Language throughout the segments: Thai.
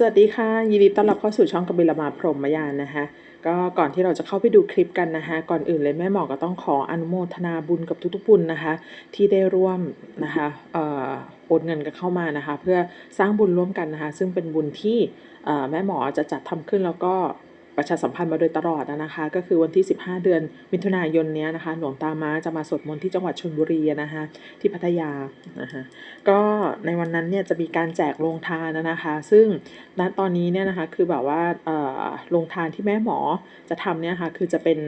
สวัสดีค่ะ ยินดีต้อนรับเข้าสู่ช่องกบิลมาพรหมยานนะคะก็ก่อนที่เราจะเข้าไปดูคลิปกันนะคะ ก่อนอื่นเลยแม่หมอก็ต้องขออนุโมทนาบุญกับทุกๆบุญนะคะ ที่ได้ร่วมนะคะโอนเงินกันเข้ามานะคะ เพื่อสร้างบุญร่วมกันนะคะ ซึ่งเป็นบุญที่แม่หมอจะจัดทำขึ้นแล้วก็ ประชาสัมพันธ์มาโดยตลอดนะคะ ก็คือวันที่ 15 เดือนมิถุนายนเนี้ยนะคะ หลวงตามาจะมาสวดมนต์ที่จังหวัดชลบุรีนะคะที่พัทยานะคะก็ในวันนั้นเนี่ยจะมีการแจกโรงทานนะคะ ซึ่งณตอนนี้เนี่ยนะคะคือแบบว่าเออโรงทานที่แม่หมอจะทำเนี่ยค่ะคือจะเป็น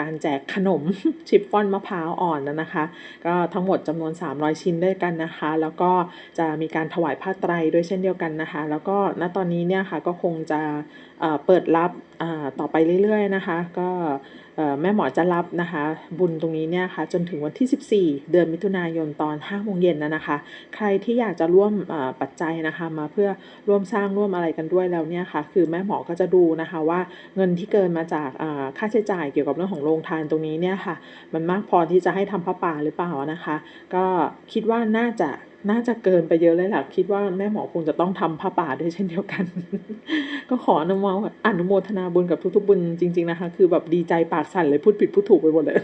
การแจกขนมชิฟฟ่อนมะพร้าวอ่อนนะคะ ก็ทั้งหมดจำนวน 300 ชิ้นด้วยกันนะคะ แล้วก็จะมีการถวายผ้าไตรด้วยเช่นเดียวกันนะคะ แล้วก็ณตอนนี้เนี่ยค่ะก็คงจะ เปิดรับต่อไปเรื่อยๆนะคะ ก็แม่หมอจะรับนะคะ บุญตรงนี้เนี่ยค่ะจนถึงวันที่ 14 เดือนมิถุนายนตอน5โมงเย็นนะนะคะ ใครที่อยากจะร่วมปัจจัยนะคะมาเพื่อร่วมสร้างร่วมอะไรกันด้วยแล้วเนี่ยค่ะ คือแม่หมอก็จะดูนะคะว่าเงินที่เกินมาจากค่าใช้จ่ายเกี่ยวกับเรื่องของโรงทานตรงนี้เนี่ยค่ะ มันมากพอที่จะให้ทำพระป่าหรือเปล่านะคะ ก็คิดว่าน่าจะ น่าจะเกินไปเยอะเลยล่ะ คิดว่าแม่หมอคงจะต้องทำผ้าป่าด้วยเช่นเดียวกัน ก็ขออนุโมอนุโมทนาบุญกับทุกๆบุญจริง ๆนะคะ คือแบบดีใจปากสั่นเลยพูดผิดพูดถูกไปหมดเลย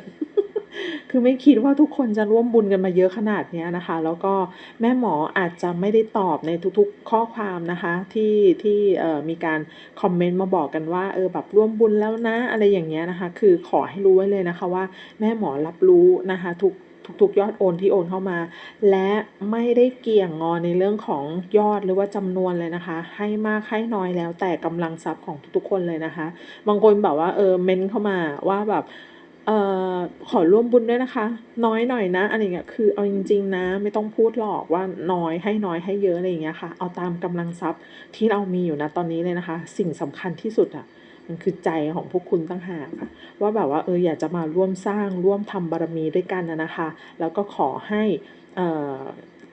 คือไม่คิดว่าทุกคนจะร่วมบุญกันมาเยอะขนาดนี้นะคะ แล้วก็แม่หมออาจจะไม่ได้ตอบในทุกๆข้อความนะคะ ที่ที่มีการคอมเมนต์มาบอกกันว่าเออแบบร่วมบุญแล้วนะ อะไรอย่างเงี้ยนะคะ คือขอให้รู้ไว้เลยนะคะว่า แม่หมอรับรู้นะคะ ทุก ทุกๆ ยอดโอนที่โอนเข้ามา และไม่ได้เกี่ยงงอนในเรื่องของยอดหรือว่าจำนวนเลยนะคะ ให้มากให้น้อยแล้วแต่กำลังทรัพย์ของทุกๆคนเลยนะคะ บางคนแบบว่าเออเมนเข้ามาว่าแบบเอ่อขอร่วมบุญด้วยนะคะ น้อยหน่อยนะอะไรเงี้ยคือเอาจริง ๆ นะ ไม่ต้องพูดหรอกว่าน้อยให้น้อยให้เยอะอะไรอย่างเงี้ยค่ะ เอาตามกำลังทรัพย์ที่เรามีอยู่นะตอนนี้เลยนะคะ สิ่งสำคัญที่สุดอะ มันคือใจของพวกคุณตั้งหากค่ะว่าแบบว่าเอออยากจะมาร่วมสร้างร่วมทำบารมีด้วยกันนะนะคะ แล้วก็ขอให้อ่อ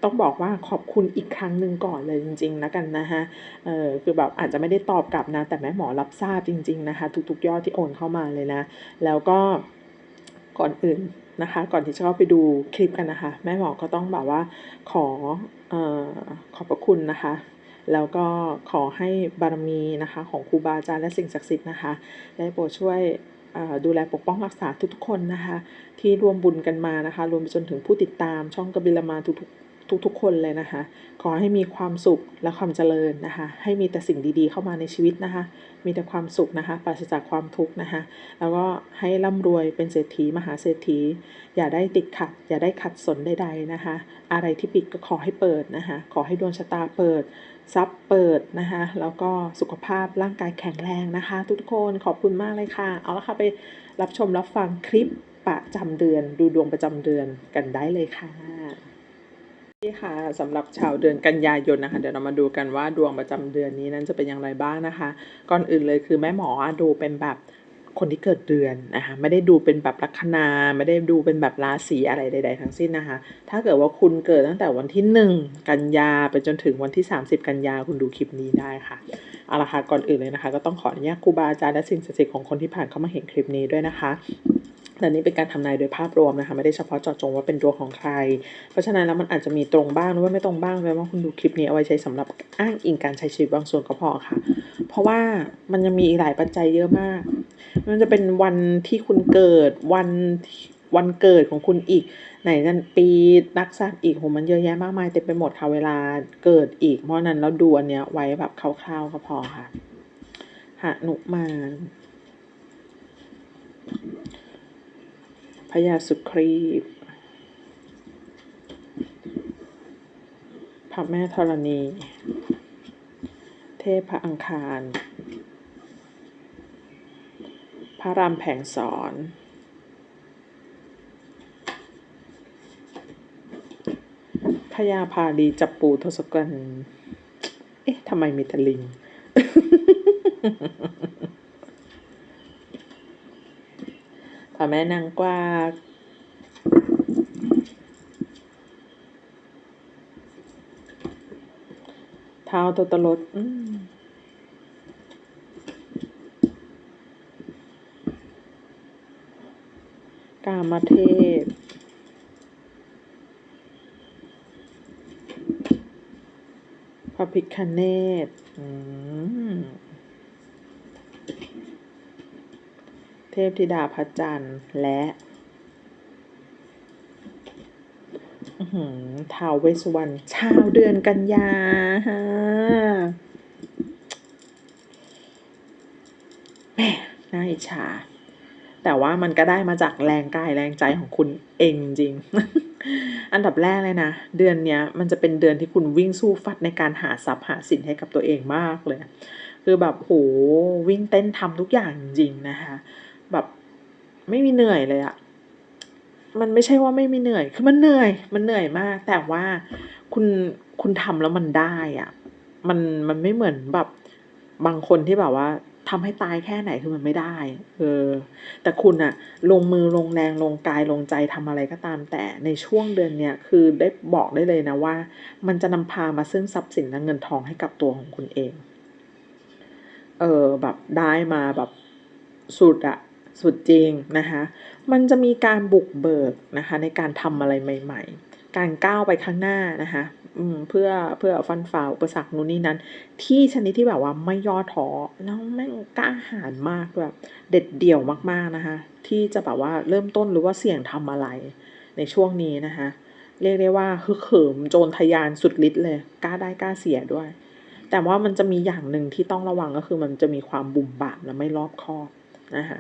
ต้องบอกว่าขอบคุณอีกครั้งหนึ่งก่อนเลยจริงๆนะกันนะคะเออคือแบบอาจจะไม่ได้ตอบกลับนะ แต่แม่หมอรับทราบจริง ๆนะคะ ทุกๆยอดที่โอนเข้ามาเลยนะ แล้วก็ก่อนอื่นนะคะ ก่อนที่จะเข้าไปดูคลิปกันนะคะ แม่หมอก็ต้องแบบว่าขอเอ่อขอบพระคุณนะคะ แล้วก็ขอให้บารมีนะคะของครูบาอาจารย์และสิ่งศักดิ์สิทธิ์นะคะ ได้โปรดช่วยดูแลปกป้องรักษาทุกๆคนนะคะ ที่ร่วมบุญกันมานะคะ รวมไปจนถึงผู้ติดตามช่องกบิลมาทุกๆทุกๆคนเลยนะคะ ขอให้มีความสุขและความเจริญนะคะ ให้มีแต่สิ่งดีๆเข้ามาในชีวิตนะคะ มีแต่ความสุขนะคะ ปราศจากความทุกข์นะคะ แล้วก็ให้ร่ำรวยเป็นเศรษฐีมหาเศรษฐี อย่าได้ติดขัด อย่าได้ขัดสนใดๆนะคะ อะไรที่ปิดก็ขอให้เปิดนะคะ ขอให้ดวงชะตาเปิด ทรัพย์เปิดนะคะแล้วก็สุขภาพร่างกายแข็งแรงนะคะ ทุกคนขอบคุณมากเลยค่ะ เอาละค่ะไปรับชมรับฟังคลิปประจำเดือน ดูดวงประจำเดือนกันได้เลยค่ะนี่ค่ะสำหรับชาวเดือนกันยายนนะคะ เดี๋ยวเรามาดูกันว่าดวงประจำเดือนนี้นั้นจะเป็นอย่างไรบ้างนะคะ ก่อนอื่นเลยคือแม่หมอดูเป็นแบบ คนที่เกิดเดือนนะคะไม่ได้ดูเป็นแบบลัคนาไม่ได้ดูเป็นแบบราศีอะไรใด ๆ ทั้งสิ้นนะคะ ถ้าเกิดว่าคุณเกิดตั้งแต่วันที่ 1 กันยาไปจนถึงวันที่ 30 กันยาคุณดูคลิปนี้ได้ค่ะเอาละค่ะก่อนอื่นเลยนะคะ ก็ต้องขออนุญาตครูบาอาจารย์และสิ่งศักดิ์สิทธิ์ของคนที่ผ่านเข้ามาเห็นคลิปนี้ด้วยนะคะ แต่นี้เป็นการทำนายโดยภาพรวมนะคะไม่ได้เฉพาะเจาะจงว่าเป็นดวงของใคร เพราะฉะนั้นแล้วมันอาจจะมีตรงบ้างหรือว่าไม่ตรงบ้างแปลว่าคุณดูคลิปนี้เอาไว้ใช้สำหรับอ้างอิงการใช้ชีวิตบางส่วนก็พอค่ะ เพราะว่ามันยังมีอีกหลายปัจจัยเยอะมาก มันจะเป็นวันที่คุณเกิดวันวันเกิดของคุณอีกไหนนั่นปีนักษัตว์อีกโหมันเยอะแยะมากมายเต็มไปหมดค่ะเวลาเกิดอีก เพราะนั้นเราดูอันเนี้ยไว้แบบคร่าวๆก็พอค่ะหนุมาน พญาสุครีบพระแม่ธรณี เทพพระอังคาร พระรามแผงสอน พญาพาลีจับปูทศกัณฐ์เอ๊ะทำไมมีแต่ลิงพ ระแม่นางกวากเท้าตัวตลดอืมกามเทพ พระพิคเนตอืม เทพธิดาพระจันทร์และท้าวเวสสุวรรณชาวเดือนกันยาฮะแหม่น่าอิจฉาแต่ว่ามันก็ได้มาจากแรงกายแรงใจของคุณเองจริง อันดับแรกเลยนะ เดือนเนี้ยมันจะเป็นเดือนที่คุณวิ่งสู้ฟัดในการหาทรัพย์หาสินให้กับตัวเองมากเลย คือแบบโหวิ่งเต้นทำทุกอย่างจริงๆนะคะ ไม่มีเหนื่อยเลยอะมันไม่ใช่ว่าไม่มีเหนื่อย คือมันเหนื่อย มันเหนื่อยมาก แต่ว่าคุณคุณทำแล้วมันได้อะมันมันไม่เหมือนแบบบางคนที่แบบว่าทำให้ตายแค่ไหนคือมันไม่ได้ เออ แต่คุณอะลงมือลงแรงลงกายลงใจทำอะไรก็ตาม แต่ในช่วงเดือนเนี้ยคือได้บอกได้เลยนะว่า มันจะนำพามาซึ่งทรัพย์สินและเงินทองให้กับตัวของคุณเอง เออแบบได้มาแบบสุดอะ สุดจริงนะคะมันจะมีการบุกเบิกนะคะในการทำอะไรใหม่ ๆ การก้าวไปข้างหน้านะคะเพื่อเพื่อฟันฝ่าอุปสรรคนู้นนี่นั้น ที่ชนิดที่แบบว่าไม่ย่อท้อแล้วแม่งกล้าหาญมากแบบเด็ดเดี่ยวมากๆนะคะ ที่จะแบบว่าเริ่มต้นหรือว่าเสี่ยงทำอะไรในช่วงนี้นะคะ เรียกได้ว่าฮึกเหิมโจรทะยานสุดฤทธิ์เลยกล้าได้กล้าเสียด้วย แต่ว่ามันจะมีอย่างหนึ่งที่ต้องระวังก็คือมันจะมีความบุ่มบามและไม่รอบคอบนะคะ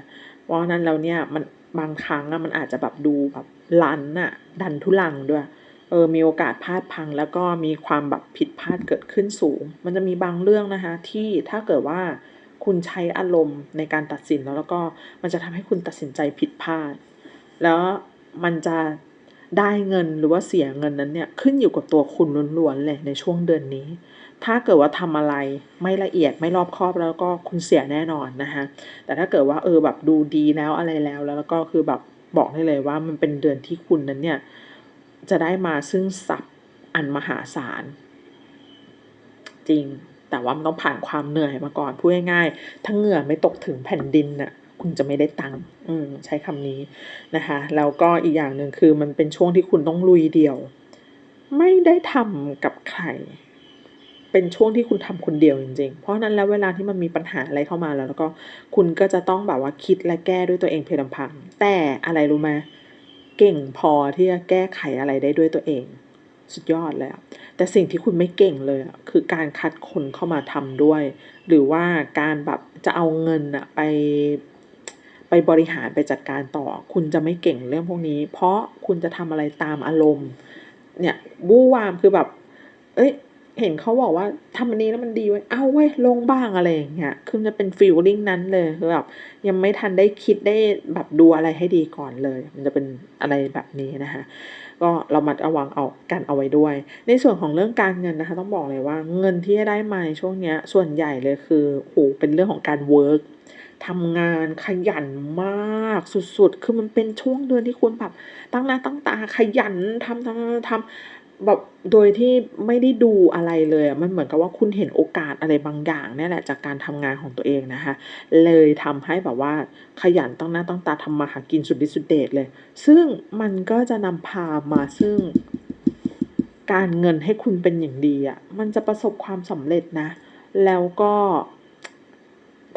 ราะนั้นแล้วเนี่ยมันบางครั้งอะมันอาจจะแบบดูแบบลันน่ะดันทุลังด้วยเออมีโอกาสพลาดพังแล้วก็มีความแบบผิดพลาดเกิดขึ้นสูง มันจะมีบางเรื่องนะคะ ที่ถ้าเกิดว่าคุณใช้อารมณ์ในการตัดสินแล้วแล้วก็มันจะทำให้คุณตัดสินใจผิดพลาด แล้วมันจะได้เงินหรือว่าเสียเงินนั้นเนี่ยขึ้นอยู่กับตัวคุณล้วนๆเลยในช่วงเดือนนี้ ถ้าเกิดว่าทำอะไรไม่ละเอียดไม่รอบคอบแล้วก็คุณเสียแน่นอนนะคะแต่ถ้าเกิดว่าเออแบบดูดีแล้วอะไรแล้ว แล้วก็คือแบบบอกได้เลยว่ามันเป็นเดือนที่คุณนั้นเนี่ยจะได้มาซึ่งทรัพย์อันมหาศาล จริง แต่ว่ามันต้องผ่านความเหนื่อยมาก่อนพูดง่ายๆถ้าเหงื่อไม่ตกถึงแผ่นดินน่ะคุณจะไม่ได้ตังค์อืมใช้คำนี้นะคะแล้วก็อีกอย่างหนึ่งคือมันเป็นช่วงที่คุณต้องลุยเดี่ยว ไม่ได้ทำกับใคร เป็นช่วงที่คุณทำคนเดียวจริงๆ เพราะนั้นแล้วเวลาที่มันมีปัญหาอะไรเข้ามาแล้ว แล้วก็คุณก็จะต้องแบบว่าคิดและแก้ด้วยตัวเองเพียงลำพัง แต่อะไรรู้ไหมเก่งพอที่จะแก้ไขอะไรได้ด้วยตัวเอง สุดยอดเลยแต่สิ่งที่คุณไม่เก่งเลยคือการคัดคนเข้ามาทำด้วย หรือว่าการแบบจะเอาเงินอะไปไปบริหารไปจัดการต่อ คุณจะไม่เก่งเรื่องพวกนี้ เพราะคุณจะทำอะไรตามอารมณ์ เนี่ย วู่วามคือแบบ เอ้ย เห็นเขาบอกว่าทำอันนี้แล้วมันดีเว้ยเอาเว้ยลงบ้างอะไรอย่างเงี้ย คือจะเป็นฟีลลิ่งนั้นเลยคือแบบยังไม่ทันได้คิดได้แบบดูอะไรให้ดีก่อนเลย มันจะเป็นอะไรแบบนี้นะคะ ก็เรามัดระวังเอากันเอาไว้ด้วย ในส่วนของเรื่องการเงินนะคะ ต้องบอกเลยว่าเงินที่ได้มาในช่วงเนี้ย ส่วนใหญ่เลยคือโอ้เป็นเรื่องของการเวิร์กทำงานขยันมากสุดๆ คือมันเป็นช่วงเดือนที่คุณแบบตั้งหน้าตั้งตาขยันทำๆๆๆ แบบโดยที่ไม่ได้ดูอะไรเลยมันเหมือนกับว่าคุณเห็นโอกาสอะไรบางอย่างนี่แหละจากการทำงานของตัวเองนะคะ เลยทำให้แบบว่าขยันตั้งหน้าตั้งตาทำมาหากินสุดฤทธิ์สุดเดชเลย ซึ่งมันก็จะนำพามาซึ่ง การเงินให้คุณเป็นอย่างดีอะมันจะประสบความสำเร็จนะ แล้วก็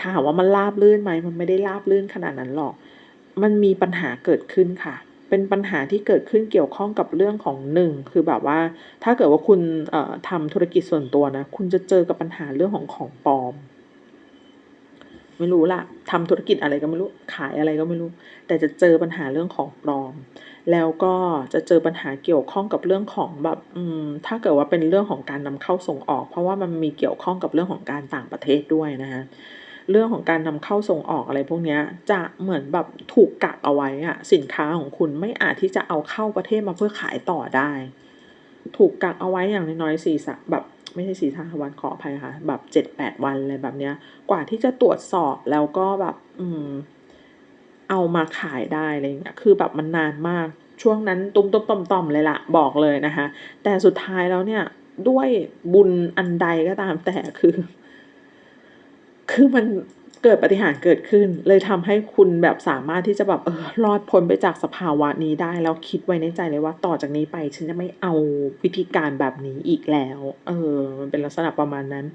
ถามว่ามันราบรื่นไหมมันไม่ได้ราบรื่นขนาดนั้นหรอก มันมีปัญหาเกิดขึ้นค่ะ เป็นปัญหาที่เกิดขึ้นเกี่ยวข้องกับเรื่องของ1คือแบบว่า ถ้าเกิดว่าคุณทำธุรกิจส่วนตัวนะ คุณจะเจอกับปัญหาเรื่องของของปลอม ไม่รู้ล่ะทำธุรกิจอะไรก็ไม่รู้ขายอะไรก็ไม่รู้ แต่จะเจอปัญหาเรื่องของปลอม แล้วก็จะเจอปัญหาเกี่ยวข้องกับเรื่องของแบบอืมถ้าเกิดว่าเป็นเรื่องของการนำเข้าส่งออก เพราะว่ามันมีเกี่ยวข้องกับเรื่องของการต่างประเทศด้วยนะคะ เรื่องของการนำเข้าส่งออกอะไรพวกนี้จะเหมือนแบบถูกกักเอาไว้อะสินค้าของคุณไม่อาจที่จะเอาเข้าประเทศมาเพื่อขายต่อได้ ถูกกักเอาไว้อย่างน้อยๆ4สแบบไม่ใช่4-5วันขออภัยค่ะ แบบ7-8วันอะไรแบบเนี้ย กว่าที่จะตรวจสอบแล้วก็แบบ อืม เอามาขายได้อะไรอย่างเงี้ย คือแบบมันนานมาก ช่วงนั้นตุ้มๆต่อมๆเลยละบอกเลยนะคะ แต่สุดท้ายแล้วเนี่ย ด้วยบุญอันใดก็ตามแต่คือ คือมันเกิดปฏิหารเกิดขึ้น เลยทำให้คุณแบบสามารถที่จะแบบเออรอดพ้นไปจากสภาวะนี้ได้ แล้วคิดไว้ในใจเลยว่าต่อจากนี้ไป ฉันจะไม่เอาวิธีการแบบนี้อีกแล้ว เออ มันเป็นลักษณะประมาณนั้น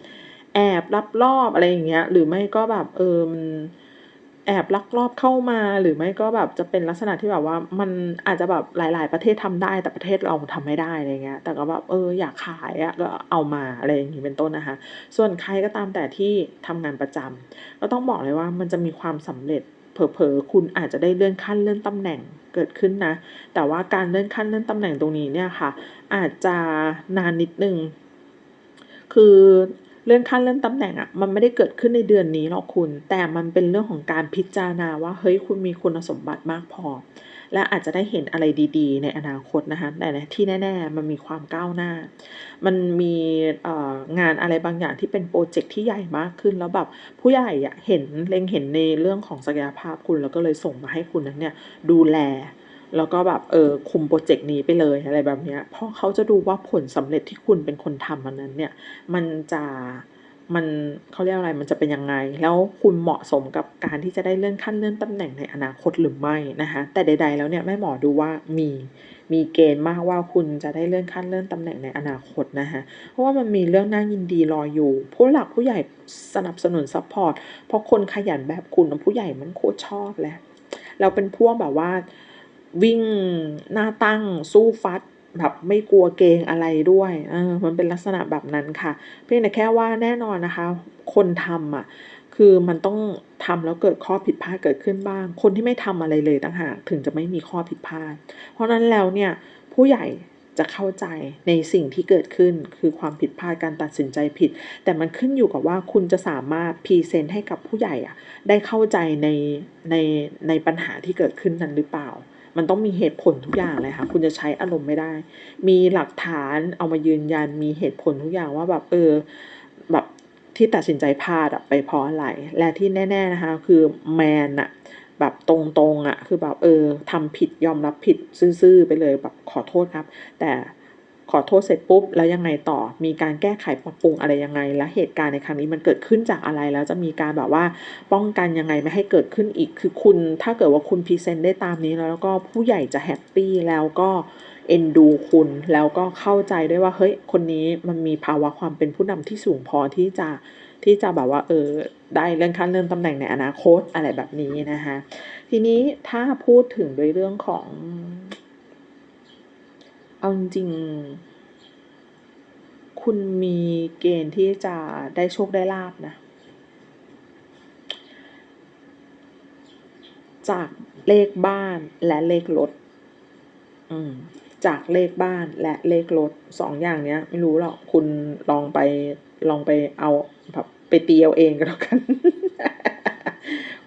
แอบรับรอบอะไรอย่างเงี้ย หรือไม่ก็แบบเออมัน แอบลักลอบเข้ามาหรือไม่ก็แบบจะเป็นลักษณะที่แบบว่ามันอาจจะแบบหลาย ๆ ประเทศทำได้แต่ประเทศเราทำไม่ได้อะไรเงี้ย แต่ก็แบบเอออยากขายอะก็เอามาอะไรอย่างงี้เป็นต้นนะคะ ส่วนใครก็ตามแต่ที่ทำงานประจำก็ต้องบอกเลยว่ามันจะมีความสำเร็จเผลอๆคุณอาจจะได้เลื่อนขั้นเลื่อนตำแหน่งเกิดขึ้นนะ แต่ว่าการเลื่อนขั้นเลื่อนตำแหน่งตรงนี้เนี่ยค่ะ อาจจะนานนิดนึง คือ เลื่อนขั้นเลื่อนตำแหน่งอะมันไม่ได้เกิดขึ้นในเดือนนี้หรอกคุณ แต่มันเป็นเรื่องของการพิจารณาว่าเฮ้ยคุณมีคุณสมบัติมากพอ และอาจจะได้เห็นอะไรดี ๆ ในอนาคตนะคะแต่ที่แน่ ๆ มันมีความก้าวหน้า มันมีงานอะไรบางอย่างที่เป็นพรเจกต์ที่ใหญ่มากขึ้นแล้วแบบผู้ใหญ่อะเห็นเล็งเห็นในเรื่องของศักยภาพคุณแล้วก็เลยส่งมาให้คุณนั้นเนี่ยดูแล แล้วก็แบบเออคุมพรเจกต์นี้ไปเลยอะไรแบบเนี้ยเพราะเขาจะดูว่าผลสำเร็จที่คุณเป็นคนทำอันนั้นเนี่ย มันจะมันเขาเรียกอะไรมันจะเป็นยังไง แล้วคุณเหมาะสมกับการที่จะได้เลื่อนขั้นเลื่อนตำแหน่งในอนาคตหรือไม่นะคะแต่ใด ๆ แล้วเนี่ยแม่หมอดูว่ามีมีเกณฑ์มากว่าคุณจะได้เลื่อนขั้นเลื่อนตำแหน่งในอนาคตนะคะเพราะว่ามันมีเรื่องน่ายินดีรออยู่ ผู้หลักผู้ใหญ่สนับสนุนซัปพอร์ตเพราะคนขยันแบบคุณผู้ใหญ่มันโคตรชอบเลยแล้วเป็นพวกแบบว่า วิ่งหน้าตั้งสู้ฟัดแบบไม่กลัวเกงอะไรด้วยมันเป็นลักษณะแบบนั้นค่ะ เพียงแต่แค่ว่าแน่นอนนะคะ คนทำอะคือมันต้องทำแล้วเกิดข้อผิดพลาดเกิดขึ้นบ้าง คนที่ไม่ทำอะไรเลยต่างหากถึงจะไม่มีข้อผิดพลาด เพราะนั้นแล้วเนี่ยผู้ใหญ่จะเข้าใจในสิ่งที่เกิดขึ้นคือความผิดพลาดการตัดสินใจผิด แต่มันขึ้นอยู่กับว่าคุณจะสามารถพรีเซนต์ให้กับผู้ใหญ่อะได้เข้าใจในในในปัญหาที่เกิดขึ้นนั้นหรือเปล่า มันต้องมีเหตุผลทุกอย่างเลยค่ะ คุณจะใช้อารมณ์ไม่ได้ มีหลักฐานเอามายืนยัน มีเหตุผลทุกอย่างว่าแบบเออแบบที่ตัดสินใจพลาดอะไปเพราะอะไร และที่แน่ ๆนะคะ คือแมนน่ะแบบตรงๆอะคือแบบเออทำผิดยอมรับผิดซื่อๆไปเลยแบบขอโทษครับ แต่ ขอโทษเสร็จปุ๊บแล้วยังไงต่อ มีการแก้ไขปรับปรุงอะไรยังไง และเหตุการณ์ในครั้งนี้มันเกิดขึ้นจากอะไรแล้วจะมีการแบบว่าป้องกันยังไงไม่ให้เกิดขึ้นอีก คือคุณถ้าเกิดว่าคุณพรีเซนต์ได้ตามนี้แล้วก็ผู้ใหญ่จะแฮปปี้แล้วก็เอ็นดูคุณแล้วก็เข้าใจด้วยว่าเฮ้ยคนนี้มันมีภาวะความเป็นผู้นำที่สูงพอที่จะที่จะแบบว่าเออได้เลื่อนขั้นเลื่อนตำแหน่งในอนาคตอะไรแบบนี้นะคะทีนี้ถ้าพูดถึงในเรื่องของ เอาจริงๆคุณมีเกณฑ์ที่จะได้โชคได้ลาภนะ จากเลขบ้านและเลขรถอืมจากเลขบ้านและเลขรถ2องอย่างเนี้ย ไม่รู้หรอกคุณลองไปลองไปเอาแบบไปตีเอาเองก็แล้วกัน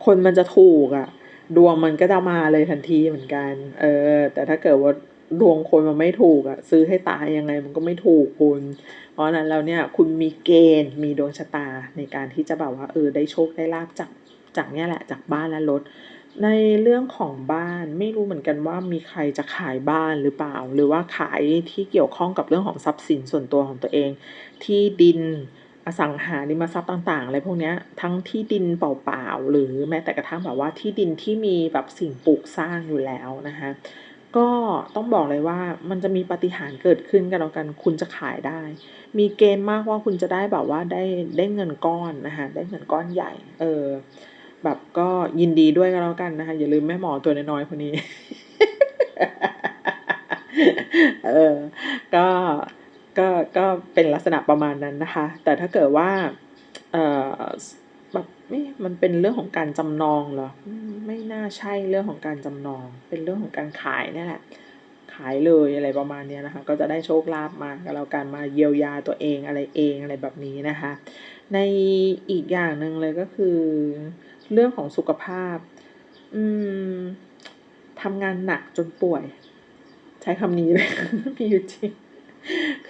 คนมันจะถูกอะ ดวงมันก็จะมาเลยทันทีเหมือนกัน เออ แต่ถ้าเกิดว่า ดวงคนมันไม่ถูกอะซื้อให้ตายยังไงมันก็ไม่ถูกคุณ เพราะนั้นแล้วเนี่ยคุณมีเกณฑ์มีดวงชะตาในการที่จะแบบว่าเออได้โชคได้ลาภจากจากเนี่ยแหละจากบ้านและรถ ในเรื่องของบ้านไม่รู้เหมือนกันว่ามีใครจะขายบ้านหรือเปล่า หรือว่าขายที่เกี่ยวข้องกับเรื่องของทรัพย์สินส่วนตัวของตัวเอง ที่ดินอสังหาริมทรัพย์ต่างๆอะไรพวกเนี้ยทั้งที่ดินเปล่าๆหรือแม้แต่กระทั่งแบบว่าที่ดินที่มีแบบสิ่งปลูกสร้างอยู่แล้วนะคะ ก็ต้องบอกเลยว่ามันจะมีปฏิหารเกิดขึ้นก็แล้วกัน คุณจะขายได้ มีเกณฑ์มากว่าคุณจะได้แบบว่าได้ได้เงินก้อนนะคะได้เงินก้อนใหญ่ เออ แบบก็ยินดีด้วยก็แล้วกันนะคะ อย่าลืมแม่หมอตัวน้อยๆคนนี้ เออ ก็ก็ก็เป็นลักษณะประมาณนั้นนะคะ แต่ถ้าเกิดว่า เอ่อ แบบเอ๊ะมันเป็นเรื่องของการจำนองเหรอ?ไม่น่าใช่เรื่องของการจำนอง เป็นเรื่องของการขายนี่แหละ ขายเลยอะไรประมาณนี้นะคะ ก็จะได้โชคลาภมาก็แล้วกันมาเยียวยาตัวเองอะไรเองอะไรแบบนี้นะคะ ในอีกอย่างหนึ่งเลยก็คือ เรื่องของสุขภาพ อืมทำงานหนักจนป่วย ใช้คำนี้เลยมีอยู่จริง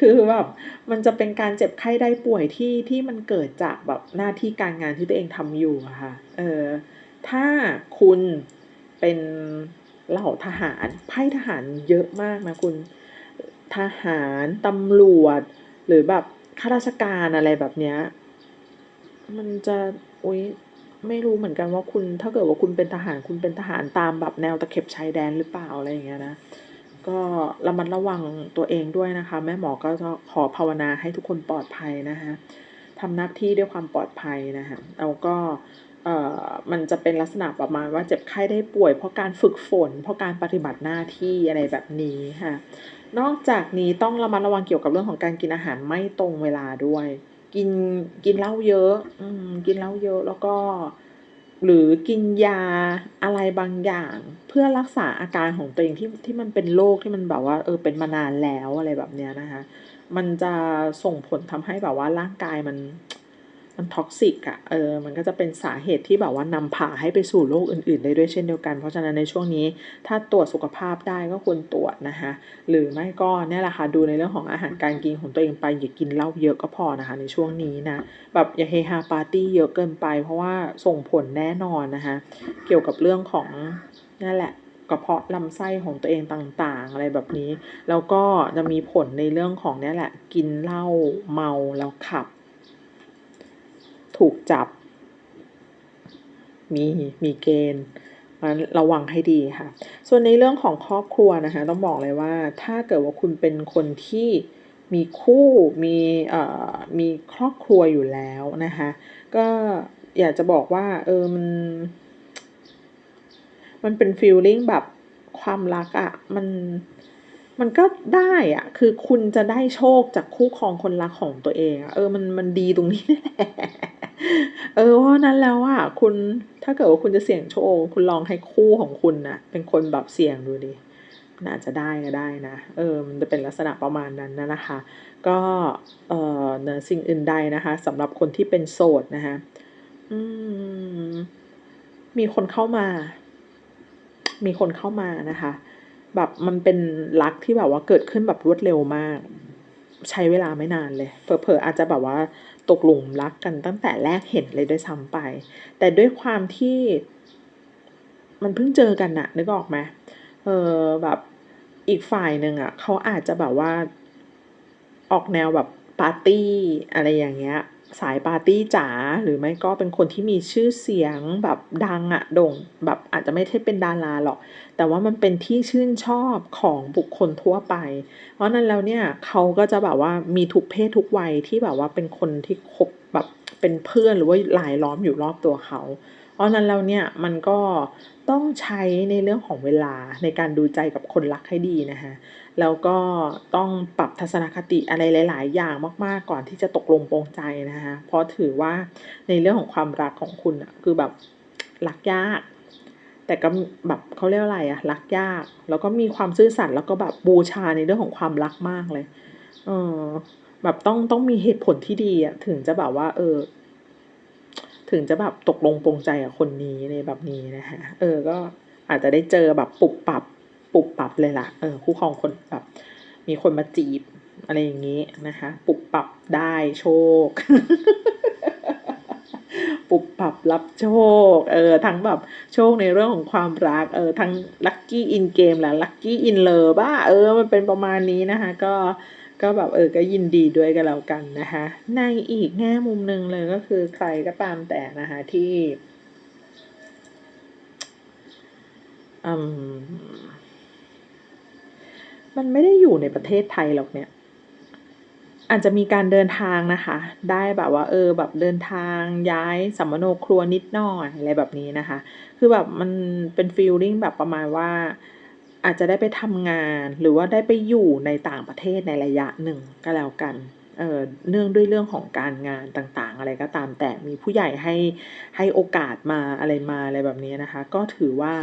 คือแบบมันจะเป็นการเจ็บไข้ได้ป่วยที่ที่มันเกิดจากแบบหน้าที่การงานที่ตัวเองทำอยู่อะค่ะเออถ้าคุณเป็นเหล่าทหารไพ่ทหารเยอะมากนะคุณทหารตำรวจ หรือแบบข้าราชการอะไรแบบเนี้ยมันจะอุ๊ยไม่รู้เหมือนกันว่าคุณถ้าเกิดว่าคุณเป็นทหารคุณเป็นทหารตามแบบแนวตะเข็บชายแดนหรือเปล่าอะไรอย่างเงี้ยนะ ก็ระมัดระวังตัวเองด้วยนะคะ แม่หมอก็จะขอภาวนาให้ทุกคนปลอดภัยนะคะทำหน้าที่ด้วยความปลอดภัยนะคะแล้วก็เอ่อมันจะเป็นลักษณะประมาณว่าเจ็บไข้ได้ป่วย เพราะการฝึกฝน เพราะการปฏิบัติหน้าที่อะไรแบบนี้ค่ะนอกจากนี้ต้องระมัดระวังเกี่ยวกับเรื่องของการกินอาหารไม่ตรงเวลาด้วย กินกินเหล้าเยอะ อืมกินเหล้าเยอะแล้วก็ หรือกินยาอะไรบางอย่าง เพื่อรักษาอาการของตัวเองที่ที่มันเป็นโรคที่มันแบบว่า เออเป็นมานานแล้วอะไรแบบเนี้ยนะคะ มันจะส่งผลทำให้แบบว่าร่างกายมัน มันท็อกซิกอะเออมันก็จะเป็นสาเหตุที่แบบว่านำพาให้ไปสู่โรคอื่นๆ ได้ด้วยเช่นเดียวกัน เพราะฉะนั้นในช่วงนี้ถ้าตรวจสุขภาพได้ก็ควรตรวจนะคะหรือไม่ก็เนี่ยแหละค่ะดูในเรื่องของอาหารการกินของตัวเองไปอย่ากินเหล้าเยอะก็พอนะคะในช่วงนี้นะแบบอย่าเฮฮาปาร์ตี้เยอะเกินไป เพราะว่าส่งผลแน่นอนนะคะเกี่ยวกับเรื่องของนั่นแหละกระเพาะลำไส้ของตัวเองต่างๆ อะไรแบบนี้ แล้วก็จะมีผลในเรื่องของเนี่ยแหละ กินเหล้าเมาแล้วขับ ถูกจับ มีมีเกณฑ์งั้นระวังให้ดีค่ะ ส่วนในเรื่องของครอบครัวนะคะต้องบอกเลยว่าถ้าเกิดว่าคุณเป็นคนที่มีคู่มีเอ่อมีครอบครัวอยู่แล้วนะคะก็อยากจะบอกว่าเออมันมันเป็นฟีลลิ่งแบบความรักอะมันมันก็ได้อะคือคุณจะได้โชคจากคู่ครองคนรักของตัวเองอะเออมันมันดีตรงนี้นี่แหละ เออเพราะนั้นแล้วอะคุณถ้าเกิดว่าคุณจะเสี่ยงโชคคุณลองให้คู่ของคุณน่ะเป็นคนแบบเสี่ยงดูดิมันอาจจะได้ก็ได้นะ เออ มันจะเป็นลักษณะประมาณนั้นนะนะคะ ก็เออเนือสิ่งอื่นใดนะคะสำหรับคนที่เป็นโสดนะคะอืมมีคนเข้ามา มีคนเข้ามานะคะ แบบมันเป็นรักที่แบบว่าเกิดขึ้นแบบรวดเร็วมาก ใช้เวลาไม่นานเลยเผลอๆอาจจะแบบว่า ตกหลุมรักกันตั้งแต่แรกเห็นเลยด้วยซ้ำไป แต่ด้วยความที่ มันเพิ่งเจอกันน่ะนึกออกไหมเออแบบอีกฝ่ายหนึ่งอะเขาอาจจะแบบว่า ออกแนวแบบปาร์ตี้อะไรอย่างเงี้ย สายปาร์ตี้จ๋าหรือไม่ก็เป็นคนที่มีชื่อเสียงแบบดังอะโด่งแบบอาจจะไม่ใช่เป็นดาราหรอก แต่ว่ามันเป็นที่ชื่นชอบของบุคคลทั่วไป เพราะนั้นแล้วเนี่ยเขาก็จะแบบว่ามีทุกเพศทุกวัยที่แบบว่าเป็นคนที่คบแบบเป็นเพื่อนหรือว่าหลายล้อมอยู่รอบตัวเขาเพราะนั้นแล้วเนี่ยมันก็ต้องใช้ในเรื่องของเวลาในการดูใจกับคนรักให้ดีนะคะ แล้วก็ต้องปรับทัศนคติอะไรหลาย ๆ อย่างมาก ๆ ก่อนที่จะตกลงปรงใจนะคะเพราะถือว่าในเรื่องของความรักของคุณคือแบบรักยาก แต่ก็แบบเขาเรียกว่าอะไรอะรักยาก แล้วก็มีความซื่อสัตย์แล้วก็แบบบูชาในเรื่องของความรักมากเลยเออแบบต้องต้องมีเหตุผลที่ดีอะถึงจะแบบว่า เออ ถึงจะแบบตกลงปรงใจกับคนนี้อะไรแบบนี้นะคะเออก็อาจจะได้เจอแบบปุบปับ ปุบปับเลยล่ะ เออ คู่ครองคนแบบมีคนมาจีบ อะไรอย่างงี้นะคะ ปุบปับได้โชค ปุบปับรับโชค เออ ทั้งแบบโชคในเรื่องของความรัก เออ ทั้งลักกี้ in game และลักกี้ in love อะเออ มันเป็นประมาณนี้นะคะ ก็ก็แบบเออ ก็ยินดีด้วยก็แล้วกันนะคะ ในอีกแง่มุมหนึ่งเลยก็คือใครก็ตามแต่นะคะที่อื มันไม่ได้อยู่ในประเทศไทยหรอกเนี่ย อาจจะมีการเดินทางนะคะ ได้แบบว่า เออ แบบเดินทางย้ายสัมมโนครัวนิดหน่อยอะไรแบบนี้นะคะ คือแบบมันเป็นฟีลลิ่งแบบประมาณว่าอาจจะได้ไปทำงานหรือว่าได้ไปอยู่ในต่างประเทศในระยะหนึ่งก็แล้วกันเอ่อเนื่องด้วยเรื่องของการงานต่างๆ อะไรก็ตามแต่มีผู้ใหญ่ให้ให้โอกาสมาอะไรมาอะไรแบบนี้นะคะ ก็ถือว่า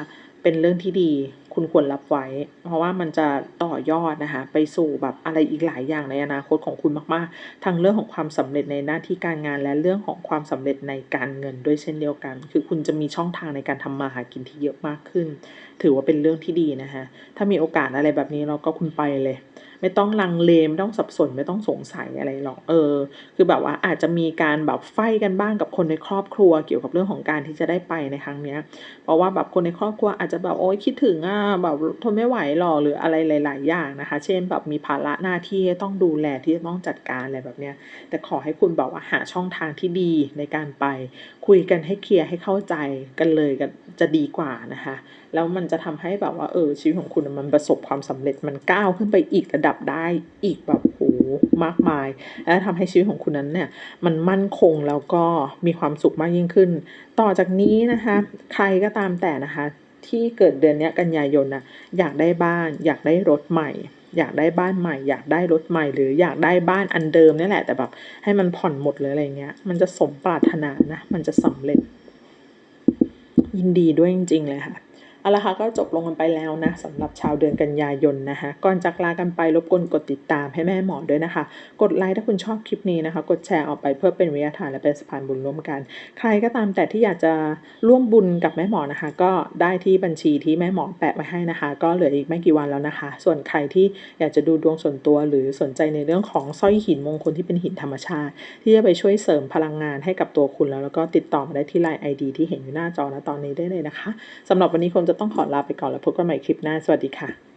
เป็นเรื่องที่ดี คุณควรรับไว้ เพราะว่ามันจะต่อยอดนะคะไปสู่แบบอะไรอีกหลายอย่างในอนาคตของคุณมากๆ ทั้งเรื่องของความสำเร็จในหน้าที่การงานและเรื่องของความสำเร็จในการเงินด้วยเช่นเดียวกัน คือคุณจะมีช่องทางในการทำมาหากินที่เยอะมากขึ้น ถือว่าเป็นเรื่องที่ดีนะคะถ้ามีโอกาสอะไรแบบนี้เราก็คุณไปเลย ไม่ต้องลังเลไม่ต้องสับสนไม่ต้องสงสัยอะไรหรอกเออ คือแบบว่าอาจจะมีการแบบไฟกันบ้างกับคนในครอบครัว เกี่ยวกับเรื่องของการที่จะได้ไปในครั้งเนี้ย เพราะว่าแบบคนในครอบครัวอาจจะแบบโอ๊ยคิดถึงอะแบบทนไม่ไหวหรอกหรืออะไรหลาย ๆ อย่างนะคะ เช่นแบบมีภาระหน้าที่ต้องดูแลที่จะต้องจัดการอะไรแบบเนี้ย แต่ขอให้คุณแบบว่าหาช่องทางที่ดีในการไป คุยกันให้เคลียร์ให้เข้าใจกันเลยก็จะดีกว่านะคะแล้วมันจะทำให้แบบว่าเออชีวิตของคุณมันประสบความสำเร็จมันก้าวขึ้นไปอีกระดับได้อีกแบบโอ้โฮมากมาย และทำให้ชีวิตของคุณนั้นเนี่ยมันมั่นคงแล้วก็มีความสุขมากยิ่งขึ้น ต่อจากนี้นะคะใครก็ตามแต่นะคะที่เกิดเดือนนี้กันยายนนะอยากได้บ้าน อยากได้รถใหม่ อยากได้บ้านใหม่ อยากได้รถใหม่ หรืออยากได้บ้านอันเดิมนี่แหละ แต่แบบให้มันผ่อนหมดหรืออะไรเงี้ย มันจะสมปรารถนานะ มันจะสำเร็จ ยินดีด้วยจริง ๆ เลยค่ะ เอาละค่ะก็จบลงกันไปแล้วนะสำหรับชาวเดือนกันยายนนะคะก่อนจากลากันไปรบกวนกดติดตามให้แม่หมอด้วยนะคะ กดไลค์ถ้าคุณชอบคลิปนี้นะคะ กดแชร์ออกไปเพื่อเป็นวิทยาทานและเป็นสะพานบุญร่วมกัน ใครก็ตามแต่ที่อยากจะร่วมบุญกับแม่หมอนะคะ ก็ได้ที่บัญชีที่แม่หมอแปะไว้ให้นะคะ ก็เหลืออีกไม่กี่วันแล้วนะคะ ส่วนใครที่อยากจะดูดวงส่วนตัว หรือสนใจในเรื่องของสร้อยหินมงคลที่เป็นหินธรรมชาติ ที่จะไปช่วยเสริมพลังงานให้กับตัวคุณแล้วแล้วก็ติดต่อมาได้ที่ LINE ID ที่เห็นอยู่หน้าจอณตอนนี้ได้เลยนะคะสำหรับวันนี้คงจะต้องขอลาไปก่อนแล้วพบกันใหม่คลิปหน้า สวัสดีค่ะ